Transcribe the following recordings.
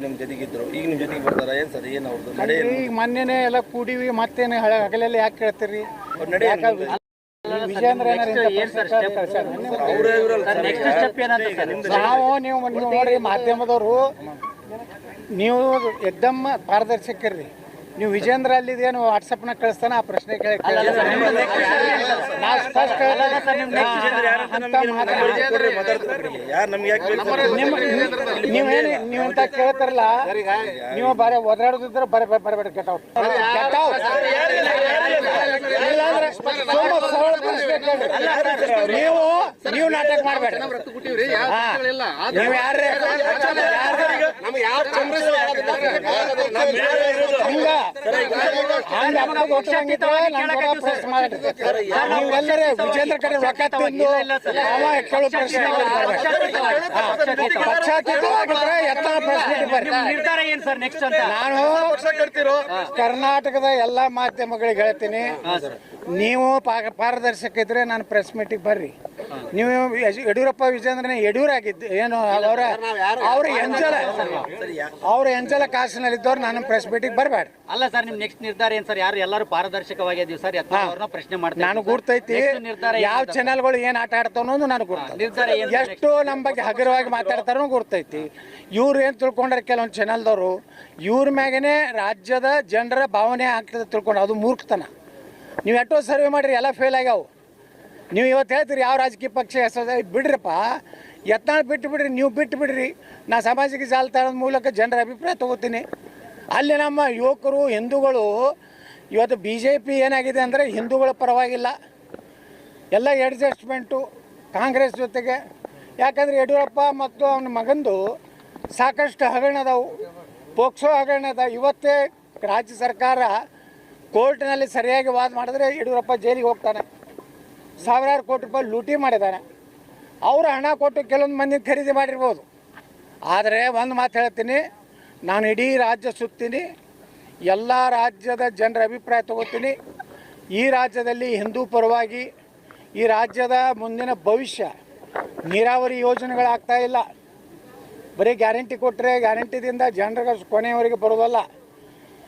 ನಿಮ್ ಜೊತೆಗಿದ್ರು ಈಗ ನಿಮ್ ಜೊತೆಗೆ ಬರ್ತಾರ ಏನ್ ಸರ್ ಏನ್ ಅವ್ರದ್ದು ನಡೆ ಏನು? ಈಗ ಮೊನ್ನೆನೆ ಎಲ್ಲ ಕೂಡಿವಿ ಮತ್ತೇನು ಹಳೆ ಹಗಲೆಲ್ಲ ಯಾಕೆ ಕೇಳ್ತೀರಿ ಅವ್ರ ನಡೆ ಏನು? ವಿಜೇಂದ್ರ ಏನಾರ ಇಂಥ ಪ್ರಶ್ನೆ ಕಳ್ಸ್ಯಾರ. ಅವ್ರೇ ಇವ್ರಲ್ಲ ಸರ್ ಈಗ. ನಾವು ನೀವು ನೀವು ನೋಡ್ರಿ ಮಾಧ್ಯಮದವರು ನೀವು ಎಕ್ದಮ್ ಪಾರದರ್ಶಕರ್ರಿ ನೀವು ವಿಜೇಂದ್ರ ಅಲ್ಲಿದೇನು ವಾಟ್ಸಪ್ನ ಕಳಿಸ್ತಾನ ಆ ಪ್ರಶ್ನೆ ಕೇಳಿ? ನೀವೇನು ನೀವಂತ ಕೇಳ್ತಾರಲ್ಲ ನೀವು ಬರೀ ಒದರಾಡೋದಿದ್ರೆ ಬರ ಬರಬೇಡ ಗೆಟ್ ಔಟ್ ಗೆಟ್ ಔಟ್ ನೀವು ನೀವು ನಾಟಕ ಮಾಡಬೇಡ ನೀವು ಹಂಗ ಹಂಗ ಮಾಡ್ರಿ. ನೀವೆಲ್ಲರೇ ವಿಜೇಂದ್ರ ಕಡೆ ರೊಕ್ಕ ತಂದು ಅವ ಕೇಳೋ ಪ್ರಶ್ನೆ ಪಕ್ಷಾತೀತವಾಗಿದ್ರೆ ಎತ್ತ ಪ್ರಶ್ನೆ ಬರ್ರಿ ನಿರ್ಧಾರ ಏನ್ ಸರ್ ನೆಕ್ಸ್ಟ್ ಅಂತ? ನಾನು ಕರ್ನಾಟಕದ ಎಲ್ಲಾ ಮಾಧ್ಯಮಗಳಿಗೆ ಹೇಳ್ತೀನಿ. ನೀವು ಪಾ- ಪಾರದರ್ಶಕ ಇದ್ರೆ ನಾನು ಪ್ರೆಸ್ ಮೀಟಿಗೆ ಬರ್ರಿ. ನೀವು ಯಡಿಯೂರಪ್ಪ ವಿಜೇಂದ್ರನೇ ಯಡಿಯೂರಾಗಿದ್ದು ಏನು ಅವರ ಅವ್ರ ಎಂಜಲ ಅವ್ರ ಎಂಜಲ ಕಾಸಿನಲ್ಲಿದ್ದವ್ರು ನಾನು ಪ್ರೆಸ್ ಮೀಟಿಗೆ ಬರಬೇಡ ಅಲ್ಲ ಸರ್ ನಿಮ್ ನೆಕ್ಸ್ಟ್ ನಿರ್ಧಾರ ಏನ್ ಸರ್? ಯಾರು ಎಲ್ಲರೂ ಪಾರದರ್ಶಕವಾಗಿದ್ದೀವಿ ಸರ್ ಅವ್ರನ್ನ ಪ್ರಶ್ನೆ ಮಾಡಿ ನಾನು ಗುರ್ತೈತಿ. ನಿರ್ಧಾರ ಯಾವ ಚಾನೆಲ್ಗಳು ಏನು ಆಟ ಆಡ್ತಾವ ನಾನು ಗುರ್ತೈತಿ ನಿರ್ಧಾರ ಎಷ್ಟು ನಮ್ಮ ಬಗ್ಗೆ ಹಗುರವಾಗಿ ಮಾತಾಡ್ತಾರೋ ಗುರ್ತೈತಿ. ಇವ್ರು ಏನು ತಿಳ್ಕೊಂಡ್ರೆ ಕೆಲವೊಂದು ಚಾನಲ್ದವರು ಇವ್ರ ಮ್ಯಾಗೇನೆ ರಾಜ್ಯದ ಜನರ ಭಾವನೆ ಆಗ್ತದೆ ತಿಳ್ಕೊಂಡು ಅದು ಮೂರ್ಖತನ. ನೀವು ಎಷ್ಟೋ ಸರ್ವೆ ಮಾಡಿರಿ, ಎಲ್ಲ ಫೇಲ್ ಆಗ್ಯಾವು. ನೀವು ಇವತ್ತು ಹೇಳ್ತೀರಿ, ಯಾವ ರಾಜಕೀಯ ಪಕ್ಷ ಹೆಸರು ಬಿಡ್ರಪ್ಪ. ಯತ್ನಾಳ್ ಬಿಟ್ಟು ಬಿಡ್ರಿ, ನೀವು ಬಿಟ್ಟು ಬಿಡ್ರಿ. ನಾ ಸಾಮಾಜಿಕ ಜಾಲತಾಣದ ಮೂಲಕ ಜನರ ಅಭಿಪ್ರಾಯ ತಗೋತೀನಿ. ಅಲ್ಲಿ ನಮ್ಮ ಯುವಕರು, ಹಿಂದೂಗಳು, ಇವತ್ತು ಬಿ ಜೆ ಪಿ ಏನಾಗಿದೆ ಅಂದರೆ ಹಿಂದೂಗಳ ಪರವಾಗಿಲ್ಲ. ಎಲ್ಲ ಅಡ್ಜಸ್ಟ್ಮೆಂಟು ಕಾಂಗ್ರೆಸ್ ಜೊತೆಗೆ. ಯಾಕಂದರೆ ಯಡಿಯೂರಪ್ಪ ಮತ್ತು ಅವನ ಮಗಂದು ಸಾಕಷ್ಟು ಹಗರಣ ಅದಾವು. ಪೋಕ್ಸೋ ಹಗರಣ ಅದ ಇವತ್ತೇ ರಾಜ್ಯ ಸರ್ಕಾರ ಕೋರ್ಟ್ನಲ್ಲಿ ಸರಿಯಾಗಿ ವಾದ ಮಾಡಿದ್ರೆ ಯಡಿಯೂರಪ್ಪ ಜೈಲಿಗೆ ಹೋಗ್ತಾನೆ. ಸಾವಿರಾರು ಕೋಟಿ ರೂಪಾಯಿ ಲೂಟಿ ಮಾಡಿದ್ದಾನೆ. ಅವರು ಹಣ ಕೊಟ್ಟು ಕೆಲವೊಂದು ಮಂದಿ ಖರೀದಿ ಮಾಡಿರ್ಬೋದು. ಆದರೆ ಒಂದು ಮಾತು ಹೇಳ್ತೀನಿ, ನಾನು ಇಡೀ ರಾಜ್ಯ ಸುತ್ತೀನಿ, ಎಲ್ಲ ರಾಜ್ಯದ ಜನರ ಅಭಿಪ್ರಾಯ ತಗೋತೀನಿ. ಈ ರಾಜ್ಯದಲ್ಲಿ ಹಿಂದೂ ಪರವಾಗಿ ಈ ರಾಜ್ಯದ ಮುಂದಿನ ಭವಿಷ್ಯ ನೀರಾವರಿ ಯೋಜನೆಗಳಾಗ್ತಾ ಇಲ್ಲ. ಬರೀ ಗ್ಯಾರಂಟಿ ಕೊಟ್ಟರೆ ಗ್ಯಾರಂಟಿದಿಂದ ಜನರಿಗೆ ಕೊನೆಯವರೆಗೆ ಬರೋದಲ್ಲ.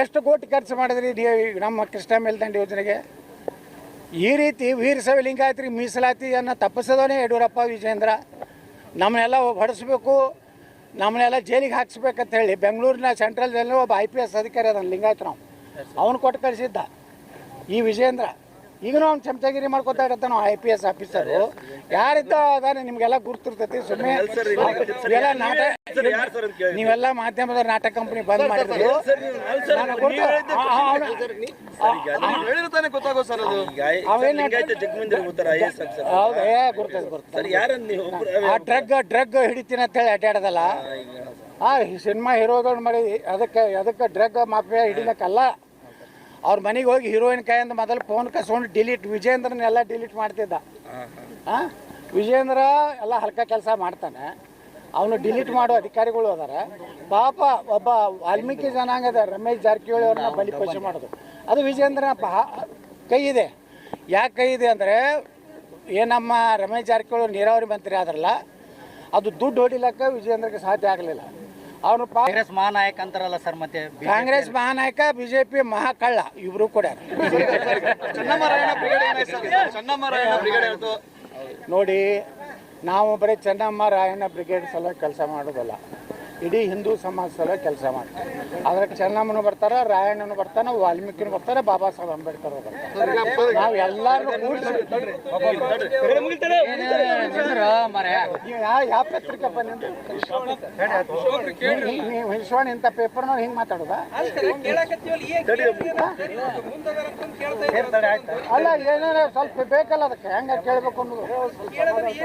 ಎಷ್ಟು ಕೋಟಿ ಖರ್ಚು ಮಾಡಿದ್ರಿ ನಮ್ಮ ಕೃಷ್ಣ ಮೇಲ್ದಂಡೆ ಯೋಜನೆಗೆ? ಈ ರೀತಿ ವೀರ ಲಿಂಗಾಯತ್ರಿ ಮೀಸಲಾತಿಯನ್ನು ತಪ್ಪಿಸೋದೇ ಯಡಿಯೂರಪ್ಪ ವಿಜೇಂದ್ರ ನಮ್ಮನ್ನೆಲ್ಲ ಹೊಡೆಸ್ಬೇಕು, ನಮ್ಮನ್ನೆಲ್ಲ ಜೈಲಿಗೆ ಹಾಕ್ಸ್ಬೇಕಂತ ಹೇಳಿ ಬೆಂಗಳೂರಿನ ಸೆಂಟ್ರಲ್ ಜೈಲಿನ ಒಬ್ಬ ಐ ಪಿ ಎಸ್ ಅಧಿಕಾರಿ ಅದನ್ನು ಲಿಂಗಾಯತ್ ನಾವು ಅವನು ಕೊಟ್ಟು ಕಳಿಸಿದ್ದ. ಈ ವಿಜೇಂದ್ರ ಈಗನೂ ಅವ್ನು ಚಮಚಗಿರಿ ಮಾಡ್ಕೊತಾ ಇರ್ತಾನ ಐ ಪಿ ಎಸ್ ಆಫೀಸರು ಯಾರಿದ್ದ ಅದಾನೆ ನಿಮ್ಗೆಲ್ಲ ಗುರ್ತಿರ್ತೈತಿ ಸುಮ್ಮನೆ ಇವೆಲ್ಲ ನಾಟಕ ನೀವೆಲ್ಲ ಮಾಧ್ಯಮದ ನಾಟಕ ಕಂಪನಿ ಬಂದ್ ಮಾಡಿದ್ರು. ಆ- ಹೌದು ಡ್ರಗ್ ಡ್ರಗ್ ಹಿಡಿತೀನಿ ಅಂತ ಹೇಳಿ ಅಡ್ಡಾಡದಲ್ಲ ಆ ಸಿನಿಮಾ ಹೀರೋಗಳು ಮಾಡಿ ಅದಕ್ಕೆ ಅದಕ್ಕೆ ಡ್ರಗ್ ಮಾಫಿಯಾ ಹಿಡಿಲಕ್ಕಲ್ಲ ಅವ್ರ ಮನೆಗೆ ಹೋಗಿ ಹೀರೋಯಿನ್ ಕೈಯಿಂದ ಮೊದಲು ಫೋನ್ ಕಸ್ಕೊಂಡು ಡಿಲೀಟ್ ವಿಜೇಂದ್ರನೆಲ್ಲ ಡಿಲೀಟ್ ಮಾಡ್ತಿದ್ದ. ಹಾಂ? ವಿಜೇಂದ್ರ ಎಲ್ಲ ಹಲ್ಕ ಕೆಲಸ ಮಾಡ್ತಾನೆ. ಅವನು ಡಿಲೀಟ್ ಮಾಡೋ ಅಧಿಕಾರಿಗಳು ಅದಾರ. ಪಾಪ ಒಬ್ಬ ವಾಲ್ಮೀಕಿ ಜನಾಂಗದ ರಮೇಶ್ ಜಾರಕಿಹೊಳಿ ಅವ್ರನ್ನ ಬಲಿಪಶು ಮಾಡೋದು. ಅದು ವಿಜೇಂದ್ರನ ಪಾ ಕೈ ಇದೆ. ಯಾಕೆ ಕೈ ಇದೆ ಅಂದರೆ ಏನು ನಮ್ಮ ರಮೇಶ್ ಜಾರಕಿಹೊಳಿ ನೀರಾವರಿ ಮಂತ್ರಿ ಆದ್ರಲ್ಲ ಅದು ದುಡ್ಡು ಹೊಡಿಲಕ್ಕ ವಿಜೇಂದ್ರಗೆ ಸಾಧ್ಯ ಆಗಲಿಲ್ಲ. ಅವನು ಕಾಂಗ್ರೆಸ್ ಮಹಾನಾಯಕ ಅಂತಾರಲ್ಲ ಸರ್ ಮತ್ತೆ ಕಾಂಗ್ರೆಸ್ ಮಹಾನಾಯಕ ಬಿಜೆಪಿ ಮಹಾಕಳ್ಳ ಇಬ್ರು ಕೂಡ. ನೋಡಿ ನಾವು ಬರೀ ಚೆನ್ನಮ್ಮ ರಾಯಣ್ಣ ಬ್ರಿಗೇಡ್ ಸಲ ಕೆಲಸ ಮಾಡೋದಲ್ಲ. ಇಡೀ ಹಿಂದೂ ಸಮಾಜ ಸಲ ಕೆಲಸ ಮಾಡ್ತಾರೆ ಅದಕ್ಕೆ ಚೆನ್ನಮ್ಮನು ಬರ್ತಾರೆ ರಾಯಣ್ಣನು ಬರ್ತಾನೆ ವಾಲ್ಮೀಕಿನು ಬರ್ತಾರೆ ಬಾಬಾ ಸಾಹೇಬ್ ಅಂಬೇಡ್ಕರ್ ಬರ್ತಾರೆ ನಾವು ಎಲ್ಲರೂ ಯಾವ ಪತ್ರಿಕೆ ಬಂದ್ರೆ ವಿಶ್ವಾಣ ಇಂಥ ಪೇಪರ್ನ ಹಿಂಗೆ ಮಾತಾಡೋದಾ ಅಲ್ಲ ಏನಾರ ಸ್ವಲ್ಪ ಬೇಕಲ್ಲ ಅದಕ್ಕೆ ಹೆಂಗ ಕೇಳ್ಬೇಕು ಅನ್ನೋದು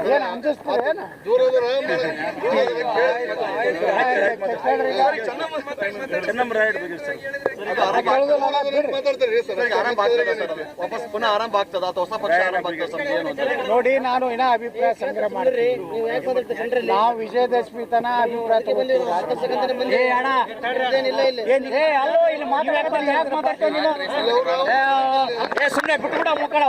ಏನು ಅಂಜಿಸ್ತದೆ ಏನು ವಾಪಸ್ ಪುನಃ ಆಗ್ತದ ಹೊಸ ನೋಡಿ, ನಾನು ಇನ್ನ ಅಭಿಪ್ರಾಯ ಸಂಗ್ರಹ ಮಾಡ್ರಿ ನಾವು ವಿಜಯದಶಮಿ ತನ ಅಭಿಪ್ರಾಯ ಸುಮ್ಮನೆ ಬಿಟ್ಬಿಡ ಮುಕ್ಕಳ